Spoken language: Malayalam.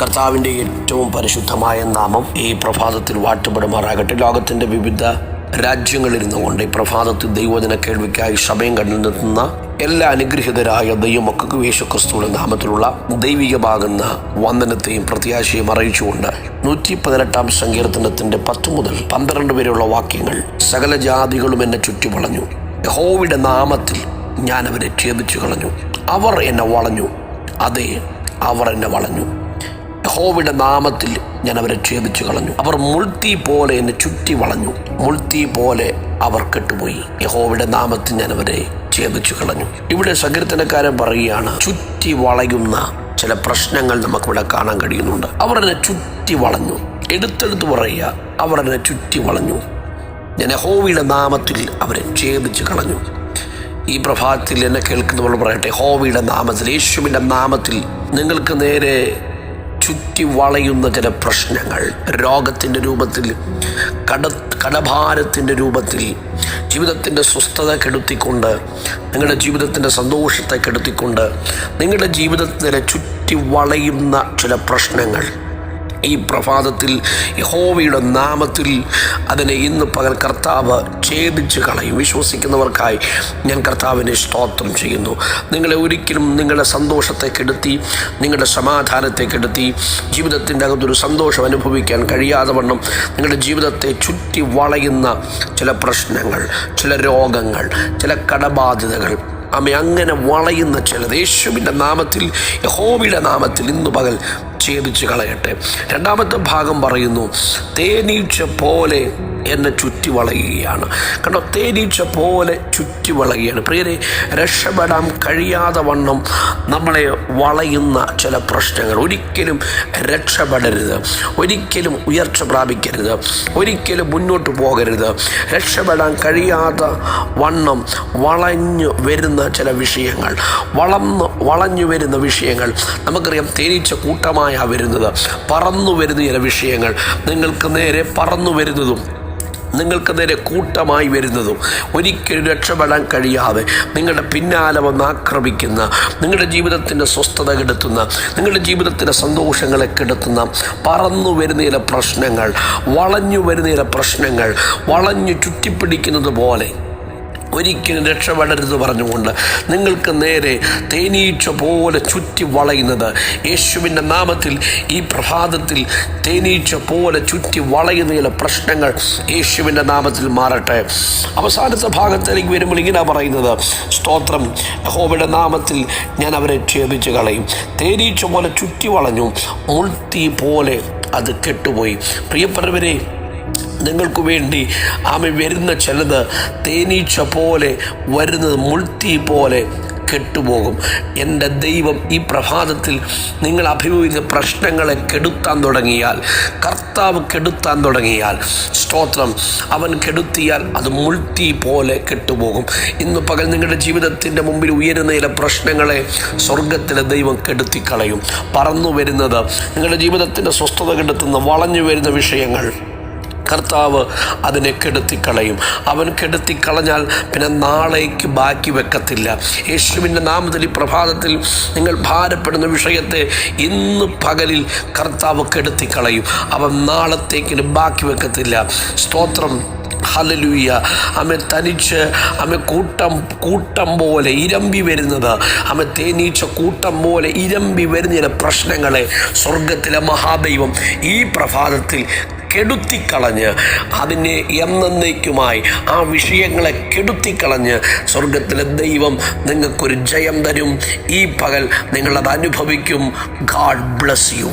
കർത്താവിന്റെ ഏറ്റവും പരിശുദ്ധമായ നാമം ഈ പ്രഭാതത്തിൽ വാട്ടുപെടുമാറാകട്ടെ ലോകത്തിന്റെ വിവിധ രാജ്യങ്ങളിൽ കൊണ്ട് ഈ പ്രഭാതത്തിൽ ദൈവജന കേൾവിക്കായി സമയം കണ്ടെത്തുന്ന എല്ലാ അനുഗ്രഹിതരായ ദൈവമക്കൾക്ക് യേശുക്രിസ്തുവിന്റെ നാമത്തിലുള്ള ദൈവികമാകുന്ന വന്ദനത്തെയും പ്രത്യാശയും അറിയിച്ചുകൊണ്ട് നൂറ്റി പതിനെട്ടാം സങ്കീർത്തനത്തിന്റെ പത്ത് മുതൽ പന്ത്രണ്ട് വരെയുള്ള വാക്യങ്ങൾ സകല ജാതികളും എന്നെ ചുറ്റി വളഞ്ഞു യഹോവയുടെ നാമത്തിൽ ഞാൻ അവരെ ഛേദിച്ചു കളഞ്ഞു അവർ എന്നെ വളഞ്ഞു. അതെ അവർ എന്നെ വളഞ്ഞു. യഹോവയുടെ നാമത്തിൽ ഞാൻ അവരെ ക്ഷേപിച്ചു കളഞ്ഞു. അവർ മുൾത്തി പോലെ എന്നെ ചുറ്റി വളഞ്ഞു. മുൾത്തി പോലെ അവർ കെട്ടുപോയി. യഹോവയുടെ നാമത്തിൽ ഞാൻ അവരെ ക്ഷേപിച്ചു കളഞ്ഞു. ഇവിടെ സങ്കീർത്തനക്കാരൻ പറയുകയാണ് ചുറ്റി വളയുന്ന ചില പ്രശ്നങ്ങൾ നമുക്കിവിടെ കാണാൻ കഴിയുന്നുണ്ട്. അവർ എന്നെ ചുറ്റി വളഞ്ഞു. എടുത്തെടുത്ത് പറയുക അവർ എന്നെ ചുറ്റി വളഞ്ഞു. ഞാൻ യഹോവയുടെ നാമത്തിൽ അവരെ ക്ഷേപിച്ചു കളഞ്ഞു. ഈ പ്രഭാതത്തിൽ എന്നെ കേൾക്കുന്നവർ പറയട്ടെ ഹോവിയുടെ നാമത്തിൽ യേശുവിന്റെ നാമത്തിൽ നിങ്ങൾക്ക് നേരെ ചുറ്റി വളയുന്ന ചില പ്രശ്നങ്ങൾ. രോഗത്തിന്റെ രൂപത്തിൽ കട കടഭാരത്തിന്റെ രൂപത്തിൽ ജീവിതത്തിന്റെ സ്വസ്ഥത കെടുത്തിക്കൊണ്ട് നിങ്ങളുടെ ജീവിതത്തിന്റെ സന്തോഷത്തെ കെടുത്തിക്കൊണ്ട് നിങ്ങളുടെ ജീവിതത്തിലെ ചുറ്റി വളയുന്ന ചില പ്രശ്നങ്ങൾ. ഈ പ്രഭാതത്തിൽ യഹോവയുടെ നാമത്തിൽ അതിനെ ഇന്ന് പകൽ കർത്താവ് ഛേദിച്ച് കളയും. വിശ്വസിക്കുന്നവർക്കായി ഞാൻ കർത്താവിനെ സ്തോത്രം ചെയ്യുന്നു. നിങ്ങളെ ഒരിക്കലും നിങ്ങളുടെ സന്തോഷത്തെ കെടുത്തി നിങ്ങളുടെ സമാധാനത്തെ കെടുത്തി ജീവിതത്തിന്റെ അകത്തൊരു സന്തോഷം അനുഭവിക്കാൻ കഴിയാതെ വണ്ണം നിങ്ങളുടെ ജീവിതത്തെ ചുറ്റി വളയുന്ന ചില പ്രശ്നങ്ങൾ ചില രോഗങ്ങൾ ചില കടബാധ്യതകൾ. അമ്മ അങ്ങനെ വളയുന്ന ചിലത് യേശുവിന്റെ നാമത്തിൽ യഹോവയുടെ നാമത്തിൽ ഇന്നു പകൽ ഛേദിച്ച് കളയട്ടെ. രണ്ടാമത്തെ ഭാഗം പറയുന്നു തേനീച്ച പോലെ എന്നെ ചുറ്റി വളയുകയാണ് കണ്ടോ തേനീച്ച പോലെ ചുറ്റി വളയുകയാണ് പ്രിയരെ രക്ഷപ്പെടാൻ കഴിയാതെ വണ്ണം നമ്മളെ വളയുന്ന ചില പ്രശ്നങ്ങൾ. ഒരിക്കലും രക്ഷപ്പെടരുത്. ഒരിക്കലും ഉയർച്ച പ്രാപിക്കരുത്. ഒരിക്കലും മുന്നോട്ട് പോകരുത്. രക്ഷപ്പെടാൻ കഴിയാതെ വണ്ണം വളഞ്ഞു വരുന്ന ചില വിഷയങ്ങൾ വളർന്ന് വളഞ്ഞു വരുന്ന വിഷയങ്ങൾ. നമുക്കറിയാം തേനീച്ച കൂട്ടമായ വരുന്നത്. പറന്നു വരുന്ന ചില വിഷയങ്ങൾ നിങ്ങൾക്ക് നേരെ പറന്നു വരുന്നതും നിങ്ങൾക്ക് നേരെ കൂട്ടമായി വരുന്നതും ഒരിക്കലും രക്ഷപ്പെടാൻ കഴിയാതെ നിങ്ങളുടെ പിന്നാലെ വന്ന് ആക്രമിക്കുന്ന നിങ്ങളുടെ ജീവിതത്തിന്റെ സ്വസ്ഥത കെടുത്തുന്ന നിങ്ങളുടെ ജീവിതത്തിന്റെ സന്തോഷങ്ങളെ കെടുത്തുന്ന പറന്നു വരുന്ന ചില പ്രശ്നങ്ങൾ വളഞ്ഞു വരുന്ന ചില പ്രശ്നങ്ങൾ വളഞ്ഞു ചുറ്റിപ്പിടിക്കുന്നത് പോലെ ഒരിക്കലും രക്ഷപ്പെടരുത് പറഞ്ഞുകൊണ്ട് നിങ്ങൾക്ക് നേരെ തേനീച്ച പോലെ ചുറ്റി വളയുന്നത് യേശുവിന്റെ നാമത്തിൽ ഈ പ്രഭാതത്തിൽ തേനീച്ച പോലെ ചുറ്റി വളയുന്ന ചില പ്രശ്നങ്ങൾ യേശുവിന്റെ നാമത്തിൽ മാറട്ടെ. അവസാനത്തെ ഭാഗത്തേക്ക് വരുമ്പോൾ ഇങ്ങനെ പറയുന്നത് സ്തോത്രം ഹോബയുടെ നാമത്തിൽ ഞാൻ അവരെ ക്ഷേപിച്ച് കളയും. തേനീച്ച പോലെ ചുറ്റി വളഞ്ഞു മുൾത്തി പോലെ അത് കെട്ടുപോയി. പ്രിയപ്പെട്ടവരെ നിങ്ങൾക്ക് വേണ്ടി ആമേ വരുന്ന ചിലത് തേനീച്ച പോലെ വരുന്നത് മുൾത്തി പോലെ കെട്ടുപോകും. എന്റെ ദൈവം ഈ പ്രഭാതത്തിൽ നിങ്ങൾ അഭിമുഖിച്ച പ്രശ്നങ്ങളെ കെടുത്താൻ തുടങ്ങിയാൽ കർത്താവ് കെടുത്താൻ തുടങ്ങിയാൽ സ്തോത്രം അവൻ കെടുത്തിയാൽ അത് മുൾട്ടി പോലെ കെട്ടുപോകും. ഇന്ന് പകൽ നിങ്ങളുടെ ജീവിതത്തിന്റെ മുമ്പിൽ ഉയരുന്ന ചില പ്രശ്നങ്ങളെ സ്വർഗത്തിലെ ദൈവം കെടുത്തിക്കളയും. പറന്നു വരുന്നത് നിങ്ങളുടെ ജീവിതത്തിന്റെ സ്വസ്ഥത കെടുത്തുന്ന വളഞ്ഞു വരുന്ന വിഷയങ്ങൾ. കർത്താവ് അതിനെ കെടുത്തിക്കളയും. അവൻ കെടുത്തിക്കളഞ്ഞാൽ പിന്നെ നാളേക്ക് ബാക്കി വെക്കത്തില്ല. യേശുവിന്റെ നാമത്തിൽ ഈ പ്രഭാതത്തിൽ നിങ്ങൾ ഭാരപ്പെടുന്ന വിഷയത്തെ ഇന്ന് പകലിൽ കർത്താവ് കെടുത്തിക്കളയും. അവൻ നാളത്തേക്കിന് ബാക്കി വെക്കത്തില്ല. സ്തോത്രം. ഹലലൂയ അമ്മ തനിച്ച് അമ്മ കൂട്ടം കൂട്ടം പോലെ ഇരമ്പി വരുന്നത്. അമ്മ തേനീച്ച കൂട്ടം പോലെ ഇരമ്പി വരുന്ന പ്രശ്നങ്ങളെ സ്വർഗത്തിലെ മഹാദൈവം ഈ പ്രഭാതത്തിൽ കെടുത്തിക്കളഞ്ഞ് അതിനെ എന്നേക്കുമായി ആ വിഷയങ്ങളെ കെടുത്തിക്കളഞ്ഞ് സ്വർഗത്തിലെ ദൈവം നിങ്ങൾക്കൊരു ജയം തരും. ഈ പകൽ നിങ്ങളത് അനുഭവിക്കും. God bless you